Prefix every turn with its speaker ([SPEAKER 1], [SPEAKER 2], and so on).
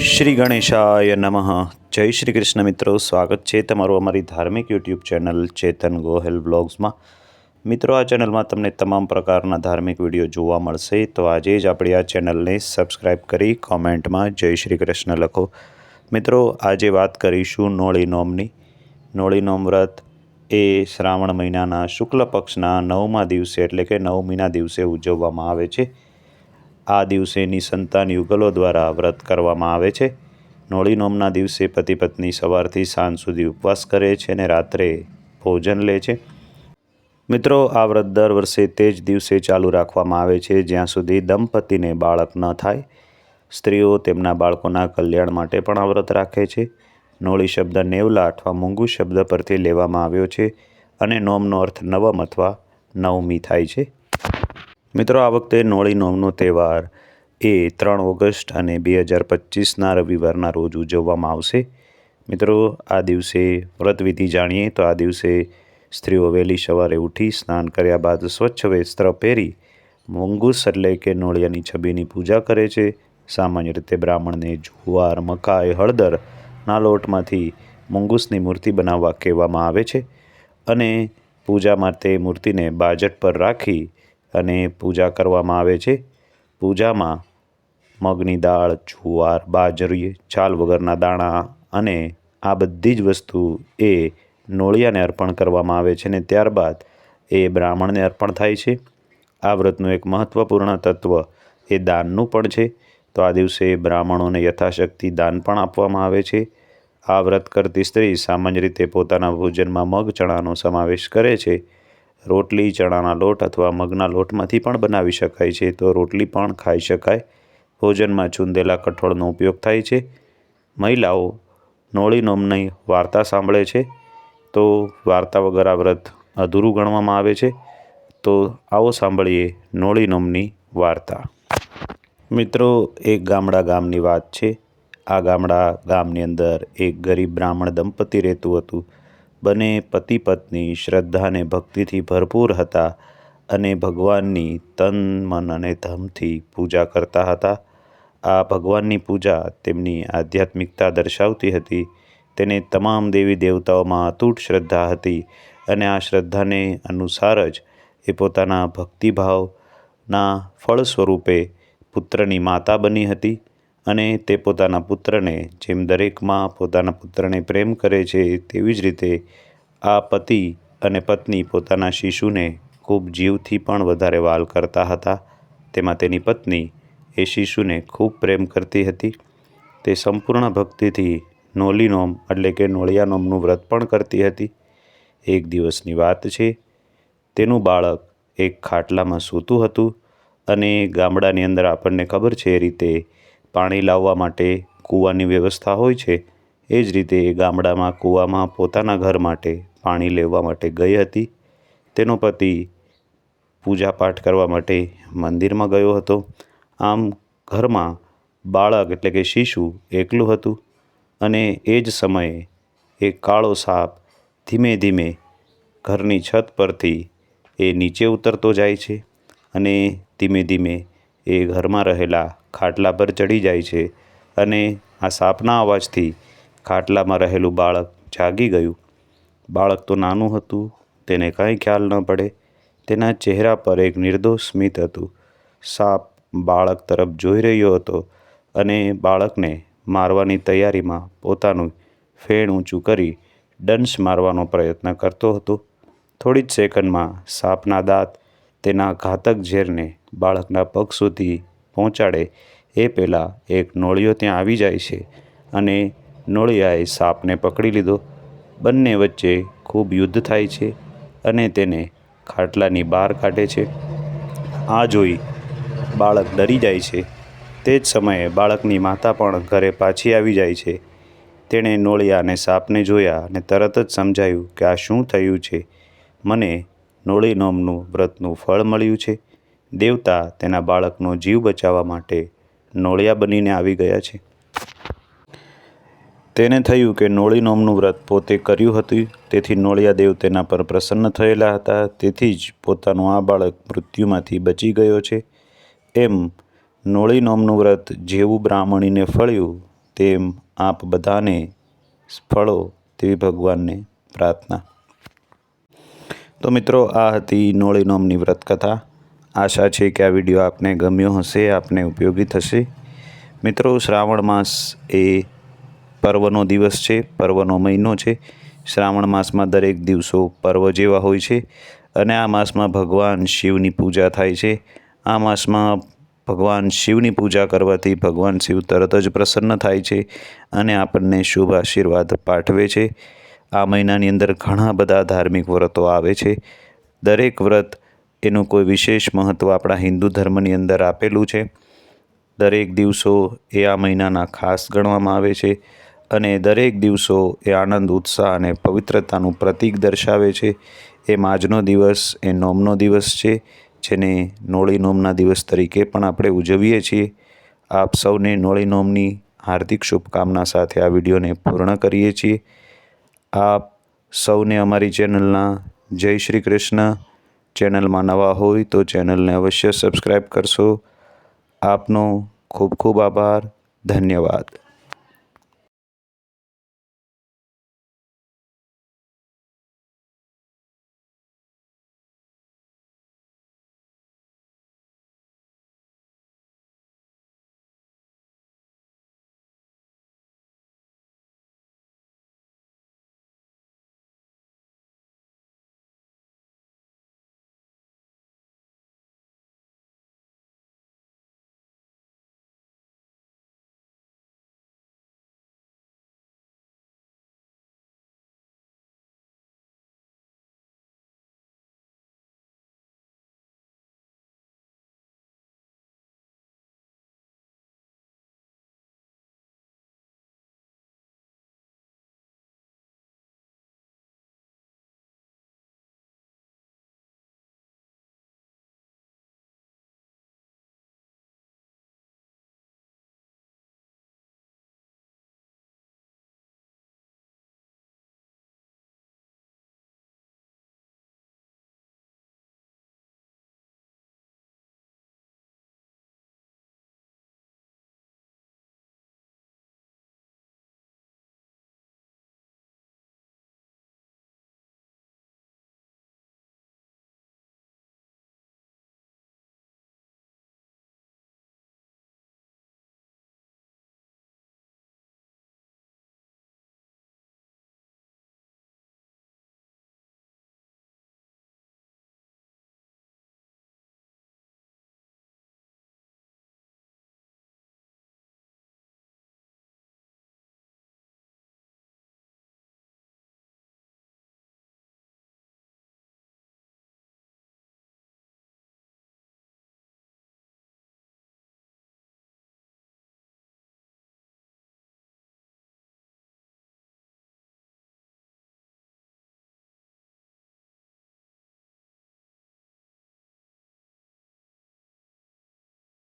[SPEAKER 1] શ્રી ગણેશાય નમઃ. જય શ્રી કૃષ્ણ મિત્રો. સ્વાગત છે તમારું અમારી ધાર્મિક યુટ્યુબ ચેનલ ચેતન ગોહેલ બ્લોગ્સમાં. મિત્રો, આ ચેનલમાં તમને તમામ પ્રકારના ધાર્મિક વીડિયો જોવા મળશે. તો આજે જ આપણી આ ચેનલને સબસ્ક્રાઈબ કરી કોમેન્ટમાં જય શ્રી કૃષ્ણ લખો. મિત્રો, આજે વાત કરીશું નોળી નોમની. નોળી નોમ વ્રત એ શ્રાવણ મહિનાના શુક્લ પક્ષના નવમા દિવસે એટલે કે નવમીના દિવસે ઉજવવામાં આવે છે. આ દિવસેની સંતાન યુગલો દ્વારા વ્રત કરવામાં આવે છે. નોળી નોમના દિવસે પતિ પત્ની સવારથી સાંજ સુધી ઉપવાસ કરે છે અને રાત્રે ભોજન લે છે. મિત્રો, આ વ્રત દર વર્ષે તે જ દિવસે ચાલુ રાખવામાં આવે છે જ્યાં સુધી દંપતીને બાળક ન થાય. સ્ત્રીઓ તેમના બાળકોના કલ્યાણ માટે પણ આ વ્રત રાખે છે. નોળી શબ્દ નેવલા અથવા મૂંગું શબ્દ પરથી લેવામાં આવ્યો છે અને નોમનો અર્થ નવમ અથવા નવમી થાય છે. મિત્રો, આ વખતે નોળી નોમનો તહેવાર એ ત્રણ ઓગસ્ટ અને બે હજાર પચીસના રવિવારના રોજ ઉજવવામાં આવશે. મિત્રો, આ દિવસે વ્રતવિધિ જાણીએ તો આ દિવસે સ્ત્રીઓ વહેલી સવારે ઉઠી સ્નાન કર્યા બાદ સ્વચ્છ વસ્ત્ર પહેરી મંગુસ એટલે કે નોળિયાની છબીની પૂજા કરે છે. સામાન્ય રીતે બ્રાહ્મણને જુવાર, મકાઈ હળદરના લોટમાંથી મુંગુસની મૂર્તિ બનાવવા કહેવામાં આવે છે અને પૂજા માટે મૂર્તિને બાજટ પર રાખી અને પૂજા કરવામાં આવે છે. પૂજામાં મગની દાળ, જુવાર બાજરી છાલ વગરના દાણા અને આ બધી જ વસ્તુ એ નોળિયાને અર્પણ કરવામાં આવે છે અને ત્યારબાદ એ બ્રાહ્મણને અર્પણ થાય છે. આ વ્રતનું એક મહત્ત્વપૂર્ણ તત્વ એ દાનનું પણ છે. તો આ દિવસે બ્રાહ્મણોને યથાશક્તિ દાન પણ આપવામાં આવે છે. આ વ્રત કરતી સ્ત્રી સામાન્ય રીતે પોતાના ભોજનમાં મગ, ચણાનો સમાવેશ કરે છે. રોટલી, ચણાના લોટ અથવા મગના લોટમાંથી પણ બનાવી શકાય છે. તો રોટલી પણ ખાઈ શકાય. ભોજનમાં ચૂંદેલા કઠોળનો ઉપયોગ થાય છે. મહિલાઓ નોળી નોમની વાર્તા સાંભળે છે. તો વાર્તા વગર આ વ્રત અધૂરું ગણવામાં આવે છે. તો આવો સાંભળીએ નોળી નોમની વાર્તા. મિત્રો, એક ગામડા ગામની વાત છે. આ ગામડા ગામની અંદર એક ગરીબ બ્રાહ્મણ દંપતી રહેતું હતું. બંને પતિ પત્ની શ્રદ્ધા અને ભક્તિથી ભરપૂર હતા અને ભગવાનની તન, મન અને ધમથી પૂજા કરતા હતા. આ ભગવાનની પૂજા તેમની આધ્યાત્મિકતા દર્શાવતી હતી. તેને તમામ દેવી દેવતાઓમાં અતૂટ શ્રદ્ધા હતી અને આ શ્રદ્ધાને અનુસાર જ એ પોતાના ભક્તિભાવના ફળ સ્વરૂપે પુત્રની માતા બની હતી અને તે પોતાના પુત્રને, જેમ દરેકમાં પોતાના પુત્રને પ્રેમ કરે છે, તેવી જ રીતે આ પતિ અને પત્ની પોતાના શિશુને ખૂબ જીવથી પણ વધારે વાલ કરતા હતા. તેમાં તેની પત્ની એ શિશુને ખૂબ પ્રેમ કરતી હતી. તે સંપૂર્ણ ભક્તિથી નોલીનોમ એટલે કે નોળિયાનોમનું વ્રત પણ કરતી હતી. એક દિવસની વાત છે, તેનું બાળક એક ખાટલામાં સૂતું હતું અને ગામડાની અંદર આપણને ખબર છે એ રીતે પાણી લાવવા માટે કૂવાની વ્યવસ્થા હોય છે. એ જ રીતે એ ગામડામાં કૂવામાં પોતાના ઘર માટે પાણી લેવા માટે ગઈ હતી. તેનો પતિ પૂજાપાઠ કરવા માટે મંદિરમાં ગયો હતો. આમ ઘરમાં બાળક એટલે કે શિશુ એકલું હતું અને એ જ સમયે એ કાળો સાપ ધીમે ધીમે ઘરની છત પરથી એ નીચે ઉતરતો જાય છે. અને ધીમે ધીમે એ ઘરમાં રહેલા ખાટલા પર ચડી જાય છે અને આ સાપના અવાજથી ખાટલામાં રહેલું બાળક જાગી ગયું. બાળક તો નાનું હતું, તેને કાંઈ ખ્યાલ ન પડે. તેના ચહેરા પર એક નિર્દોષ સ્મિત હતું. સાપ બાળક તરફ જોઈ રહ્યો હતો અને બાળકને મારવાની તૈયારીમાં પોતાનું ફેણ ઊંચું કરી ડંશ મારવાનો પ્રયત્ન કરતો હતો. થોડી જ સેકન્ડમાં સાપના દાંત તેના ઘાતક ઝેરને બાળકના પગ સુધી પહોંચાડે એ પહેલાં એક નોળિયો ત્યાં આવી જાય છે અને નોળિયાએ સાપને પકડી લીધો. બંને વચ્ચે ખૂબ યુદ્ધ થાય છે અને તેને ખાટલાની બહાર કાઢે છે. આ જોઈ બાળક ડરી જાય છે. તે જ સમયે બાળકની માતા પણ ઘરે પાછી આવી જાય છે. તેણે નોળિયા અને સાપને જોયા અને તરત જ સમજાયું કે આ શું થયું છે. મને નોળી નોમનું વ્રતનું ફળ મળ્યું છે. દેવતા તેના બાળકનો જીવ બચાવવા માટે નોળિયા બનીને આવી ગયા છે. તેને થયું કે નોળી નોમનું વ્રત પોતે કર્યું હતું. તેથી નોળિયા દેવ તેના પર પ્રસન્ન થયેલા હતા. તેથી જ પોતાનું આ બાળક મૃત્યુમાંથી બચી ગયો છે. એમ નોળી નોમનું વ્રત જેવું બ્રાહ્મણીને ફળ્યું, તેમ આપ બધાને ફળો તેવી ભગવાનને પ્રાર્થના. તો મિત્રો, આ હતી નોળી નોમની વ્રત કથા આશા છે કે આ વીડિયો આપને ગમ્યો હશે, આપને ઉપયોગી થશે. મિત્રો, શ્રાવણ માસ એ પર્વનો દિવસ છે, પર્વનો મહિનો છે. શ્રાવણ માસમાં દરેક દિવસો પર્વ જેવા હોય છે અને આ માસમાં ભગવાન શિવની પૂજા થાય છે. આ માસમાં ભગવાન શિવની પૂજા કરવાથી ભગવાન શિવ તરત જ પ્રસન્ન થાય છે અને આપણને શુભ આશીર્વાદ પાઠવે છે. આ મહિનાની અંદર ઘણા બધા ધાર્મિક વ્રતો આવે છે. દરેક વ્રત એનું કોઈ વિશેષ મહત્ત્વ આપણા હિન્દુ ધર્મની અંદર આપેલું છે. દરેક દિવસો એ આ મહિનાના ખાસ ગણવામાં આવે છે અને દરેક દિવસો એ આનંદ, ઉત્સાહ અને પવિત્રતાનું પ્રતીક દર્શાવે છે. એમ આજનો દિવસ એ નોમનો દિવસ છે, જેને નોળી નોમના દિવસ તરીકે પણ આપણે ઉજવીએ છીએ. આપ સૌને નોળી નોમની હાર્દિક શુભકામના સાથે આ વિડીયોને પૂર્ણ કરીએ છીએ. આપ સૌને અમારી ચેનલના જય શ્રી કૃષ્ણ ચેનલમાં નવા હોય તો ચેનલને અવશ્ય સબસ્ક્રાઈબ કરશો. આપનો ખૂબ ખૂબ આભાર. ધન્યવાદ.